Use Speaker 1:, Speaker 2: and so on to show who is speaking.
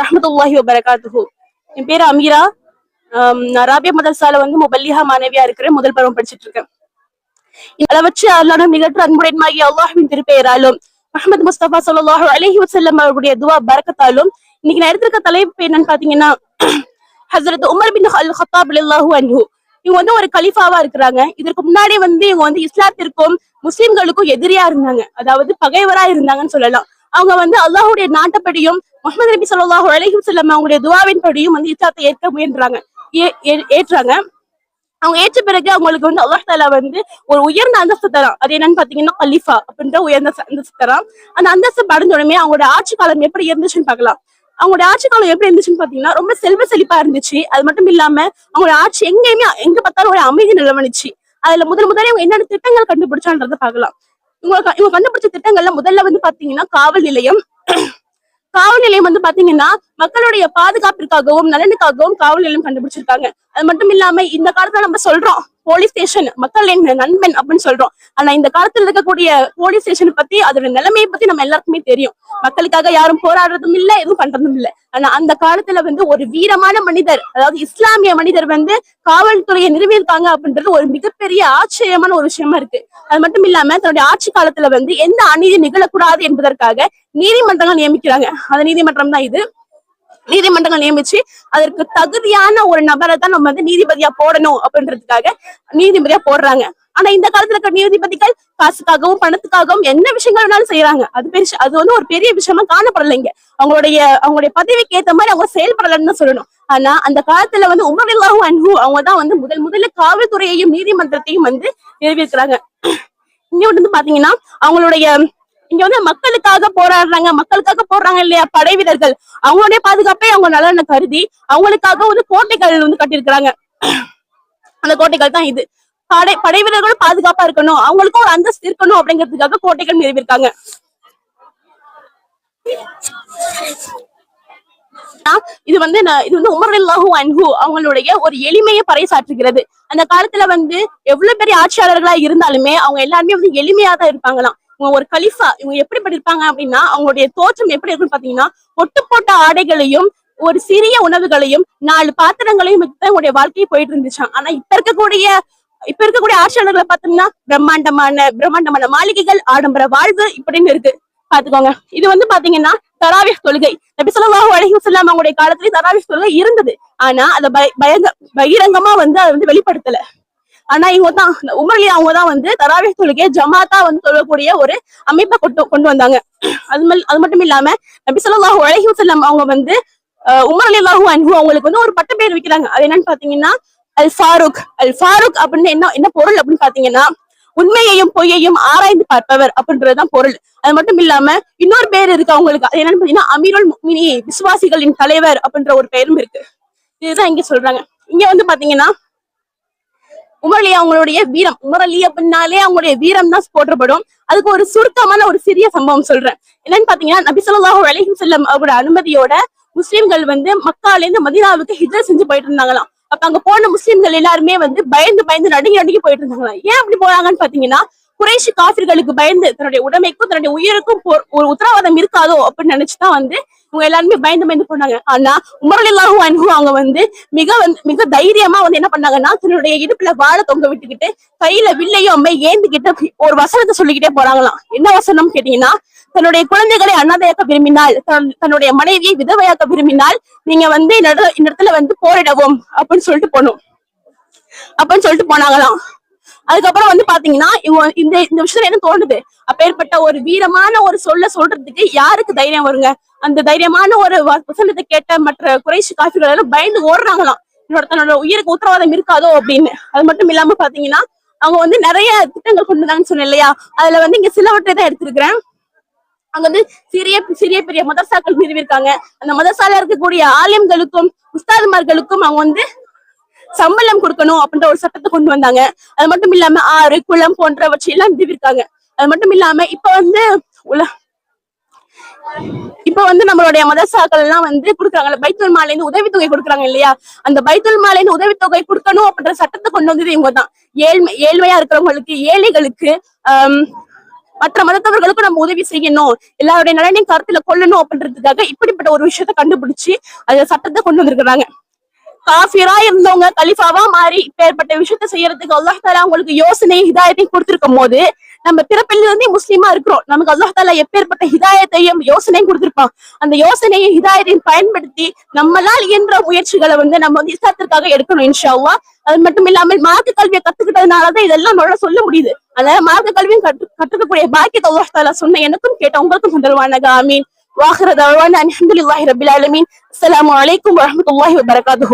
Speaker 1: ரஹமத்துல்லாஹி வபரகாத்துஹு. என் பேர் அமீரா. நான் ராபியா மதர்சால வந்து முபல்லிஹா மாணவியா இருக்கிறேன். முதல் பருவம் படிச்சிட்டு இருக்கேன் அளவற்ற அல்லாடும் நிகழ்த்து அன்புடையமாகிய அல்லாஹுவின் திருப்பெயராலும் முஹம்மது முஸ்தபா சொல்லாஹு அலஹி வசல்லம் அவருடைய துவா பரக்கத்தாலும் இன்னைக்கு நான் எடுத்திருக்க தலைப்பு என்னன்னு பாத்தீங்கன்னா ஹசரத் உமர் பின் அல் ஹத்தாப் ரலியல்லாஹு அன்ஹூ. இவங்க வந்து ஒரு கலிஃபாவா இருக்கிறாங்க. இதற்கு முன்னாடி வந்து இவங்க வந்து இஸ்லாத்திற்கும் முஸ்லிம்களுக்கும் எதிரியா இருந்தாங்க. அதாவது பகைவரா இருந்தாங்கன்னு சொல்லலாம். அவங்க வந்து அல்லாஹுடைய நாட்டப்படியும் முகமது நபி சொல்லாஹு அலைஹி செல்லம் அவங்களுடைய துவாவின் படியும் வந்து இஸ்லாத்தை ஏற்க முயன்றாங்க. ஏ- ஏற்றாங்க. அவங்க ஏற்ற பிறகு அவங்களுக்கு வந்து அல்லாஹ் தாலா வந்து ஒரு உயர்ந்த அந்தஸ்து தரான். அது என்னன்னு பாத்தீங்கன்னா அலிஃபா அப்படின்ற உயர்ந்த அந்தஸ்து தரான். அந்த அந்தஸ்து படைஞ்ச உடனே அவங்களோட ஆட்சி காலம் எப்படி இருந்துச்சுன்னு பாக்கலாம் அவங்களோட ஆட்சி காலம் எப்படி இருந்துச்சுன்னு பாத்தீங்கன்னா ரொம்ப செல்வ செழிப்பா இருந்துச்சு. அது மட்டும் இல்லாம அவங்களோட ஆட்சி எங்கேயுமே எங்க பார்த்தாலும் ஒரு அமைதி நிலவணிச்சு. அதுல முதல் முதலே அவங்க என்னென்ன திட்டங்கள் கண்டுபிடிச்சான்றத பார்க்கலாம். இவங்க இவங்க கண்டுபிடிச்ச திட்டங்கள்ல முதல்ல வந்து பாத்தீங்கன்னா காவல் நிலையம். காவல் நிலையம் வந்து பாத்தீங்கன்னா மக்களுடைய பாதுகாப்பிற்காகவும் நலனுக்காகவும் காவல் நிலையம் கண்டுபிடிச்சிருக்காங்க. அது மட்டும் இல்லாம இந்த காலத்துல நம்ம சொல்றோம். போலீஸ் ஸ்டேஷன் மக்களின் நண்பன் அப்படின்னு சொல்றோம். ஆனா இந்த காலத்துல இருக்கக்கூடிய போலீஸ் ஸ்டேஷன் பத்தி அதோட நிலைமையை பத்தி நம்ம எல்லாருக்குமே தெரியும். மக்களுக்காக யாரும் போராடுறதும் இல்ல எதுவும் பண்றதும் இல்ல. ஆனா அந்த காலத்துல வந்து ஒரு வீரமான மனிதர் அதாவது இஸ்லாமிய மனிதர் வந்து காவல்துறையை நிறுவியிருக்காங்க அப்படின்றது ஒரு மிகப்பெரிய ஆச்சரியமான ஒரு விஷயமா இருக்கு. அது மட்டும் இல்லாம தன்னுடைய ஆட்சி காலத்துல வந்து எந்த அநீதி நிகழக்கூடாது என்பதற்காக நீதிமன்றங்கள் நியமிக்கிறாங்க. அந்த நீதிமன்றம் தான் இது. நீதிமன்றங்கள் நியமிச்சு அதற்கு தகுதியான ஒரு நபரை தான் நம்ம வந்து நீதிபதியா போடணும் அப்படின்றதுக்காக நீதிபதியா போடுறாங்க. ஆனா இந்த காலத்துல இருக்க நீதிபதிகள் காசுக்காகவும் பணத்துக்காகவும் என்ன விஷயங்கள் வேணாலும் செய்யறாங்க அது பெரிய அது வந்து ஒரு பெரிய விஷயமா காணப்படலைங்க அவங்களுடைய அவங்களுடைய பதவிக்கு ஏத்த மாதிரி அவங்க செயல்படலன்னு சொல்லணும். ஆனா அந்த காலத்துல வந்து உமரில்லாஹு அன்பு அவங்க தான் வந்து முதல் முதல்ல காவல்துறையையும் நீதிமன்றத்தையும் வந்து நிறுவியிருக்கிறாங்க இங்க வந்து பாத்தீங்கன்னா அவங்களுடைய இங்க வந்து மக்களுக்காக போராடுறாங்க மக்களுக்காக போடுறாங்க இல்லையா படை வீரர்கள். அவங்களுடைய பாதுகாப்பை அவங்க நலனை கருதி அவங்களுக்காக வந்து கோட்டைகள் வந்து கட்டியிருக்கிறாங்க. அந்த கோட்டைகள் தான் இது. படை படை வீரர்களும் பாதுகாப்பா இருக்கணும். அவங்களுக்கும் ஒரு அந்தஸ்து இருக்கணும் அப்படிங்கிறதுக்காக கோட்டைகள் நிறுவிருக்காங்க இது வந்து நான் இது வந்து உமர் அல்லாஹு அன்ஹு அவங்களுடைய ஒரு எளிமையை பறைசாற்றுகிறது. அந்த காலத்துல வந்து எவ்வளவு பெரிய ஆட்சியாளர்களா இருந்தாலுமே அவங்க எல்லாருமே வந்து எளிமையா தான் இருப்பாங்களாம். இவங்க ஒரு கலிஃபா இவங்க எப்படி படிப்பாங்க அப்படின்னா அவங்களுடைய தோற்றம் எப்படி இருக்குன்னு பாத்தீங்கன்னா ஒட்டு போட்ட ஆடைகளையும் ஒரு சிறிய உணவுகளையும் நாலு பாத்திரங்களையும் வச்சு உங்களுடைய வாழ்க்கையை போயிட்டு இருந்துச்சான் ஆனா இப்ப இருக்கக்கூடிய இப்ப இருக்கக்கூடிய ஆட்சியாளர்களை பார்த்தோம்னா பிரம்மாண்டமான பிரம்மாண்டமான மாளிகைகள் ஆடம்பர வாழ்வு இப்படின்னு இருக்கு. பாத்துக்கோங்க இது வந்து பாத்தீங்கன்னா தராவிஹ் தொழுகை. நபி ஸல்லல்லாஹு அலைஹி வஸல்லம் அவங்களுடைய காலத்துல தராவிஹ் தொழுகை இருந்தது. ஆனா அத பய- பயங்க பகிரங்கமா வந்து அதை வந்து வெளிப்படுத்தல. ஆனா இவங்க தான் உமர்லி அவங்க தான் வந்து தராவே தொழுகையை ஜமாத்தா வந்து சொல்லக்கூடிய ஒரு அமைப்பை கொண்டு கொண்டு வந்தாங்க. அது அது மட்டும் இல்லாம நபி ஸல்லல்லாஹு அலைஹி அவங்க வந்து உமர் அலி அலில்லாஹு அன்பு அவங்களுக்கு வந்து ஒரு பட்ட பேர் வைக்கிறாங்க. அது என்னன்னு பாத்தீங்கன்னா அல் ஃபாரூக் அல் ஃபாரூக் அப்படின்னு என்ன என்ன பொருள் அப்படின்னு பாத்தீங்கன்னா உண்மையையும் பொய்யையும் ஆராய்ந்து பார்ப்பவர் அப்படின்றதுதான் பொருள். அது மட்டும் இல்லாம இன்னொரு பேர் இருக்கு அவங்களுக்கு. அது என்னன்னு பாத்தீங்கன்னா அமீருல் முக்மினி விசுவாசிகளின் தலைவர் அப்படின்ற ஒரு பெயரும் இருக்கு. இதுதான் இங்க சொல்றாங்க. இங்க வந்து பாத்தீங்கன்னா உமரளி அவங்களுடைய வீரம். உமரலி அப்படின்னாலே அவங்களுடைய வீரம் தான் போற்றப்படும். அதுக்கு ஒரு சுருக்கமான ஒரு சிறிய சம்பவம் சொல்றேன். என்னன்னு பாத்தீங்கன்னா நபிசல்லாஹு ஸல்லல்லாஹு செல்லம் அவரோட அனுமதியோட முஸ்லீம்கள் வந்து மக்கால இருந்து மதினாவுக்கு ஹிஜ்ரத் செஞ்சு போயிட்டு இருந்தாங்களாம். அப்ப அங்க போன முஸ்லிம்கள் எல்லாருமே வந்து பயந்து பயந்து நடுங்கி நடுங்கி போயிட்டு இருந்தாங்களாம். ஏன் அப்படி போறாங்கன்னு பாத்தீங்கன்னா குறைஷி காஃபிர்களுக்கு பயந்து தன்னுடைய உடைமைக்கும் தன்னுடைய உயிருக்கும் போ- ஒரு உத்தரவாதம் இருக்காதோ அப்படின்னு நினைச்சுதான் வந்து இவங்க எல்லாருமே பயந்து பயந்து போனாங்க. ஆனா உமரலில்லாஹு அன்ஹு அவங்க வந்து மிக வந்து மிக தைரியமா வந்து என்ன பண்ணாங்கன்னா தன்னுடைய இடுப்புல வாழை தொங்க விட்டுக்கிட்டு கையில வில்லையும் அம்மை ஏந்துகிட்டு ஒரு வசனத்தை சொல்லிக்கிட்டே போறாங்களாம். என்ன வசனம் கேட்டீங்கன்னா தன்னுடைய குழந்தைகளை அண்ணாதையாக்க விரும்பினால் தன்னுடைய மனைவியை விதவையாக்க விரும்பினால் நீங்க வந்து இந்த இடத்துல வந்து போரிடவும் அப்படின்னு சொல்லிட்டு போனோம். அப்படின்னு சொல்லிட்டு போனாங்களாம். அதுக்கப்புறம் வந்து பாத்தீங்கன்னா இவங்க இந்த இந்த விஷயத்துல என்ன தோணுது? அப்பேற்பட்ட ஒரு வீரமான ஒரு சொல்ல சொல்றதுக்கு யாருக்கு தைரியம் வருங்க? அந்த தைரியமான ஒரு வசனத்தை கேட்ட மற்ற குறைஷி காஃபிகள் எல்லாம் பயந்து ஓடுறாங்களாம். என்னோட தன்னோட உயிருக்கு உத்தரவாதம் இருக்காதோ அப்படின்னு. அது மட்டும் இல்லாம பாத்தீங்கன்னா அவங்க வந்து நிறைய திட்டங்கள் கொண்டு வந்தாங்கன்னு சொன்னேன் இல்லையா? அதுல வந்து இங்க சிலவற்றை தான் எடுத்திருக்கிறேன். அங்க வந்து சிறிய சிறிய பெரிய மதரசாக்கள் நிறுவிருக்காங்க அந்த மதரசால இருக்கக்கூடிய ஆலயங்களுக்கும் உஸ்தாதுமார்களுக்கும் அவங்க வந்து சம்பளம் கொடுக்கணும் அப்படின்ற ஒரு சட்டத்தை கொண்டு வந்தாங்க. அது மட்டும் இல்லாம ஆறு குளம் போன்றவற்றை எல்லாம் நிறுவிருக்காங்க அது மட்டும் இல்லாம இப்ப வந்து உல இப்ப வந்து நம்மளுடைய மதசாக்கள் எல்லாம் வந்து கொடுக்குறாங்கல்ல பைத்துல் மாலையில இருந்து உதவித்தொகை கொடுக்குறாங்க இல்லையா? அந்த பைத்துல் மாலையில உதவித்தொகை கொடுக்கணும் அப்படின்ற சட்டத்தை கொண்டு வந்தது இவங்க தான். ஏழ்மை ஏழ்மையா இருக்கிறவங்களுக்கு ஏழைகளுக்கு ஆஹ் மற்ற மதத்தவர்களுக்கும் நம்ம உதவி செய்யணும். எல்லாருடைய நலனையும் கருத்துல கொள்ளணும் அப்படின்றதுக்காக இப்படிப்பட்ட ஒரு விஷயத்தை கண்டுபிடிச்சு அந்த சட்டத்தை கொண்டு வந்திருக்கிறாங்க. காஃபிரா இருந்தவங்க கலிஃபாவா மாறி இப்பேற்பட்ட விஷயத்த செய்யறதுக்கு அல்லாஹ் தாலா அவங்களுக்கு யோசனை ஹிதாயத்தையும் கொடுத்திருக்கும் போது நம்ம பிறப்பிலிருந்தே முஸ்லீமா இருக்கிறோம். நமக்கு அல்லாஹ் தாலா எப்பேற்பட்ட ஹிதாயத்தையும் யோசனையும் கொடுத்திருப்பான். அந்த யோசனையை ஹிதாயத்தையும் பயன்படுத்தி நம்மளால் இயன்ற முயற்சிகளை வந்து நம்ம வந்து இஸ்லாத்திற்காக எடுக்கணும் இன்ஷாவா அது மட்டும் இல்லாமல் மார்க்க கல்வியை கத்துக்கிட்டதுனாலதான் இதெல்லாம் நம்மளால சொல்ல முடியுது. அதனால மார்க்க கல்வியும் கற்று கற்றுக்கக்கூடிய பாக்கியத்தை அல்லாஹ் தாலா சொன்ன எனக்கும் கேட்ட உங்களுக்கும் தந்துருவானக ஆமீன். واخر دعوانا الحمد لله رب العالمين السلام عليكم ورحمه الله وبركاته